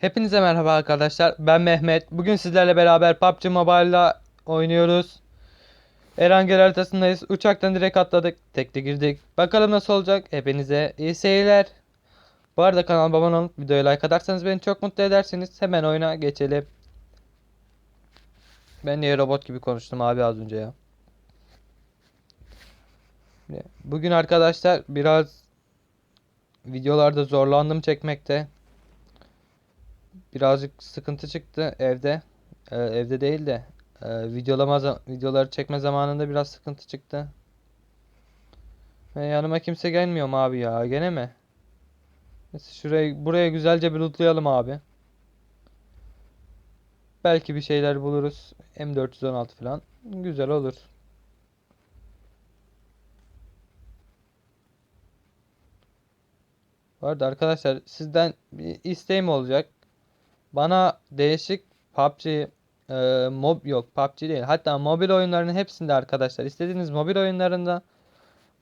Hepinize merhaba arkadaşlar. Ben Mehmet. Bugün sizlerle beraber PUBG Mobile'la oynuyoruz. Erangel haritasındayız. Uçaktan direkt atladık. Tekli girdik. Bakalım nasıl olacak. Hepinize iyi seyirler. Bu arada kanalıma abone olup videoya like atarsanız beni çok mutlu edersiniz. Hemen oyuna geçelim. Ben niye robot gibi konuştum abi az önce ya. Bugün arkadaşlar biraz videolarda zorlandım çekmekte. Birazcık sıkıntı çıktı evde. Ee, evde değil de e, videolama videoları çekme zamanında biraz sıkıntı çıktı. Ve yanıma kimse gelmiyor mu abi ya? Gene mi? Neyse şurayı buraya güzelce bir lootlayalım abi. Belki bir şeyler buluruz. M416 falan. Güzel olur. Bu arada arkadaşlar sizden bir isteğim olacak. Bana değişik PUBG e, mob yok PUBG değil. Hatta mobil oyunlarının hepsinde arkadaşlar istediğiniz mobil oyunlarında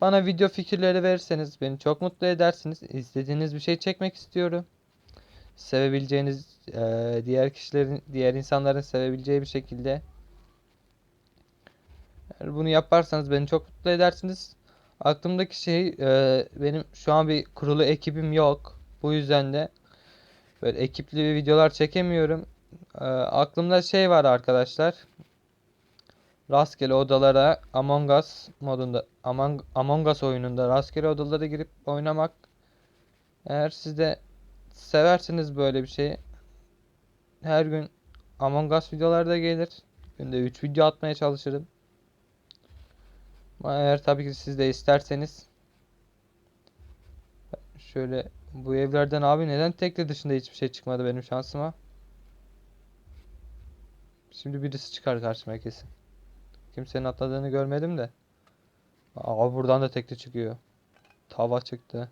bana video fikirleri verirseniz beni çok mutlu edersiniz. İstediğiniz bir şey çekmek istiyorum. Sevebileceğiniz e, diğer kişilerin diğer insanların sevebileceği bir şekilde. Eğer bunu yaparsanız beni çok mutlu edersiniz. Aklımdaki şey e, benim şu an bir kurulu ekibim yok. Bu yüzden de Böyle ekipli videolar çekemiyorum. Ee, aklımda şey var arkadaşlar. Rastgele odalara Among Us modunda Among, Among Us oyununda rastgele odalara girip oynamak. Eğer siz de seversiniz böyle bir şeyi. Her gün Among Us videoları da gelir. Günde 3 video atmaya çalışırım. Eğer tabii ki siz de isterseniz şöyle bu evlerden abi neden tekli dışında hiçbir şey çıkmadı benim şansıma? Şimdi birisi çıkar karşıma kesin. Kimsenin atladığını görmedim de. Aa buradan da tekli çıkıyor. Tava çıktı.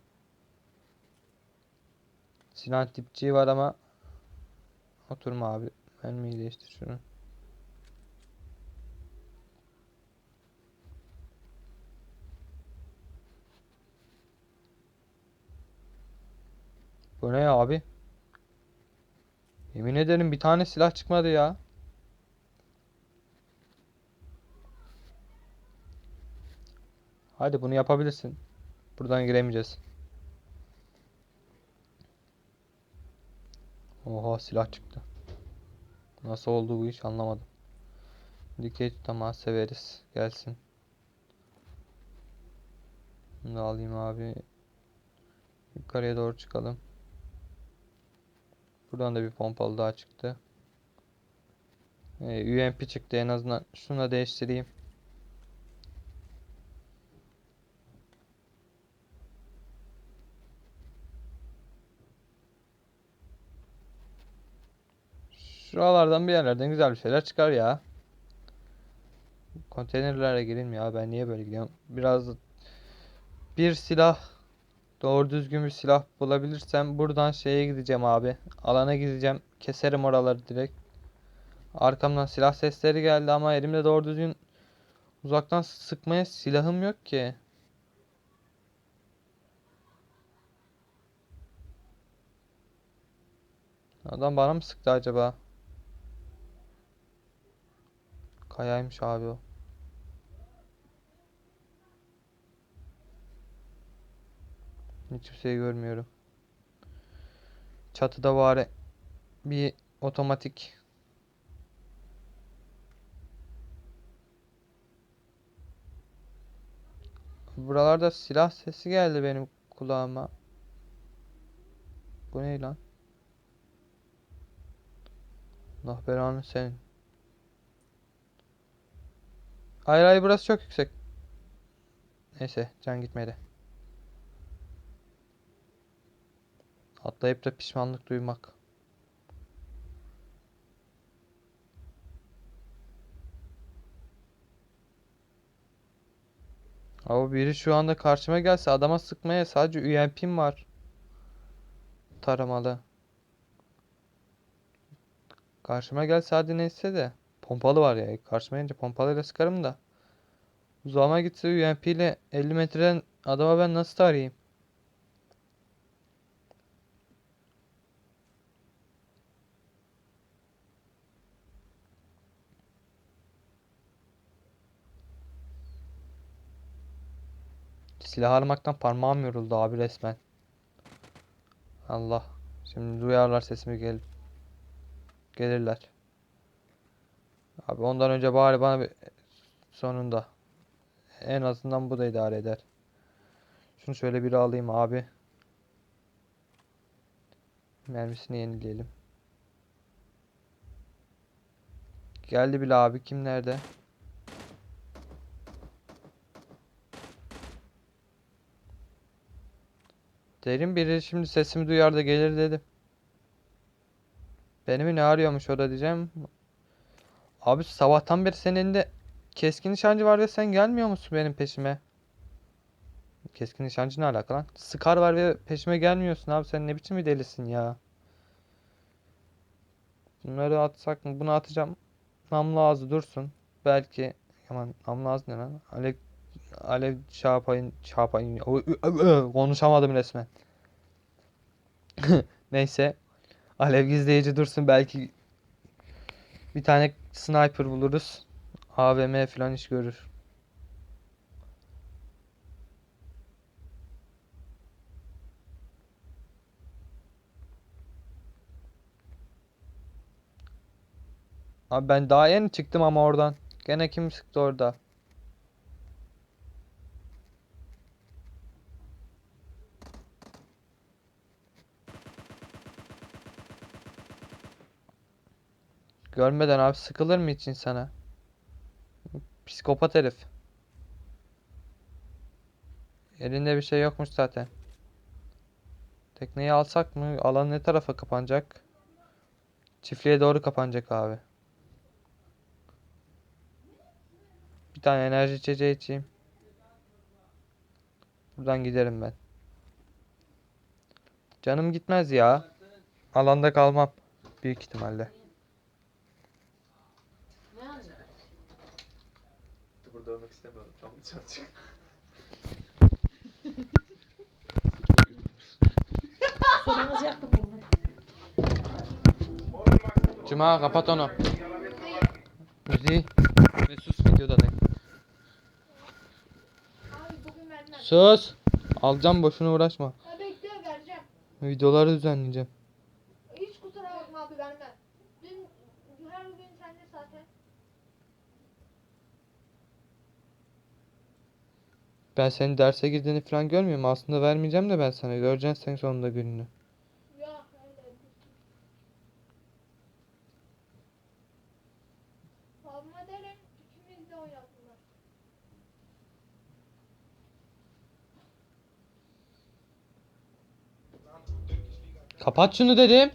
Sinan tipçi var ama oturma abi. Ben mi değiştir şunu. Bu ne abi? Yemin ederim bir tane silah çıkmadı ya. Hadi bunu yapabilirsin. Buradan giremeyeceğiz. Oha silah çıktı. Nasıl oldu bu iş anlamadım. Dikey temas severiz. Gelsin. Bunu da alayım abi. Yukarıya doğru çıkalım. Buradan da bir pompalı daha çıktı. Ee, UMP çıktı en azından. Şunu da değiştireyim. Şuralardan bir yerlerden güzel bir şeyler çıkar ya. Konteynerlere girelim ya. Ben niye böyle gidiyorum? Biraz bir silah doğru düzgün bir silah bulabilirsem buradan şeye gideceğim abi. Alana gideceğim. Keserim oraları direkt. Arkamdan silah sesleri geldi ama elimde doğru düzgün uzaktan sıkmaya silahım yok ki. Adam bana mı sıktı acaba? Kayaymış abi o. Hiçbir şey görmüyorum. Çatıda var bir otomatik Buralarda silah sesi geldi benim kulağıma. Bu ne lan? Allah belanı senin. Hayır hayır burası çok yüksek. Neyse can gitmedi. Atlayıp da pişmanlık duymak. Ama biri şu anda karşıma gelse adama sıkmaya sadece UMP'm var. Taramalı. Karşıma gelse hadi neyse de. Pompalı var ya. Karşıma gelince pompalıyla sıkarım da. Uzağıma gitse UMP ile 50 metreden adama ben nasıl tarayayım? Silah aramaktan parmağım yoruldu abi resmen. Allah. Şimdi duyarlar sesimi gel gelirler. Abi ondan önce bari bana bir sonunda. En azından bu da idare eder. Şunu şöyle bir alayım abi. Mermisini yenileyelim. Geldi bile abi. Kim nerede? Derin biri şimdi sesimi duyar da gelir dedim. Beni ne arıyormuş o da diyeceğim. Abi sabahtan beri senin elinde keskin nişancı var ve sen gelmiyor musun benim peşime? Keskin nişancı ne alaka lan? Scar var ve peşime gelmiyorsun abi sen ne biçim bir delisin ya. Bunları atsak mı? Bunu atacağım. Namlu ağzı dursun. Belki aman namlu ağzı ne lan? Alev Alev çarpayın çarpayın konuşamadım resmen. Neyse. Alev gizleyici dursun belki bir tane sniper buluruz. AVM falan iş görür. Abi ben daha yeni çıktım ama oradan. Gene kim sıktı orada? Görmeden abi sıkılır mı hiç insana? Psikopat herif. Elinde bir şey yokmuş zaten. Tekneyi alsak mı? Alan ne tarafa kapanacak? Çiftliğe doğru kapanacak abi. Bir tane enerji içeceği içeyim. Buradan giderim ben. Canım gitmez ya. Alanda kalmam. Büyük ihtimalle. Ne alacak? Burada ölmek istemiyorum. Tam dışarı çık. Bunu. Cuma kapat onu. Müziği. Ve sus videoda vermem. Sus. Alacağım boşuna uğraşma. Ha bekliyor vereceğim. Videoları düzenleyeceğim. Hiç kusura bakma abi vermem. Dün her gün sende zaten. Ben senin derse girdiğini falan görmüyorum. Aslında vermeyeceğim de ben sana. Göreceksin sen sonunda gününü. Kapat şunu dedim.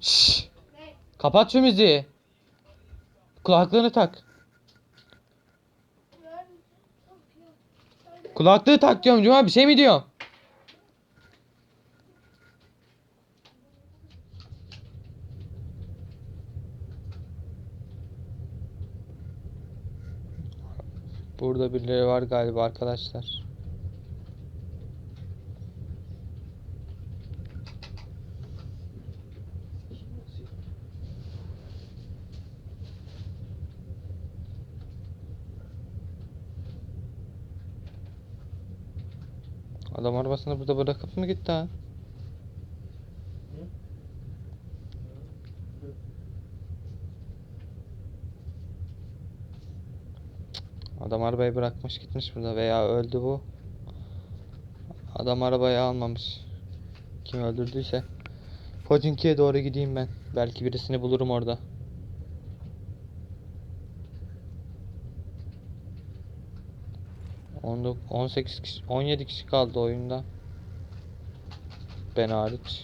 Şşş. Kapat şu müziği. Kulaklığını tak. Ver misin? Yok yok. Öyle. Kulaklığı tak diyorum Cuma bir şey mi diyorum? Burada birileri var galiba arkadaşlar. Adam arabasını burada bırakıp mı gitti ha? Adam arabayı bırakmış gitmiş burada veya öldü bu. Adam arabayı almamış. Kim öldürdüyse. Pochinki'ye doğru gideyim ben. Belki birisini bulurum orada. On dok- 18 kişi, 17 kişi kaldı oyunda. Ben hariç.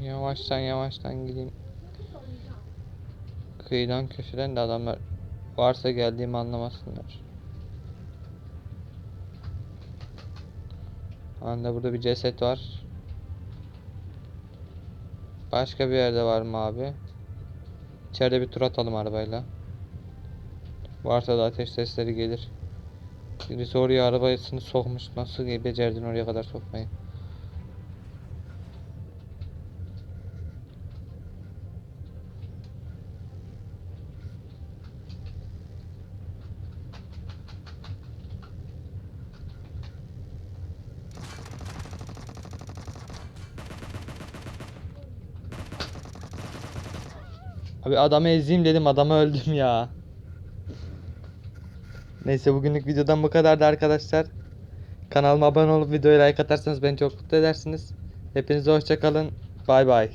Yavaştan yavaştan gideyim. Kıyıdan köşeden de adamlar varsa geldiğimi anlamasınlar. Anda burada bir ceset var. Başka bir yerde var mı abi? İçeride bir tur atalım arabayla. Varsa da ateş sesleri gelir. Birisi oraya arabasını sokmuş. Nasıl becerdin oraya kadar sokmayı? Abi adamı ezeyim dedim adamı öldüm ya. Neyse bugünlük videodan bu kadardı arkadaşlar. Kanalıma abone olup videoya like atarsanız beni çok mutlu edersiniz. Hepinize hoşça kalın. Bay bay.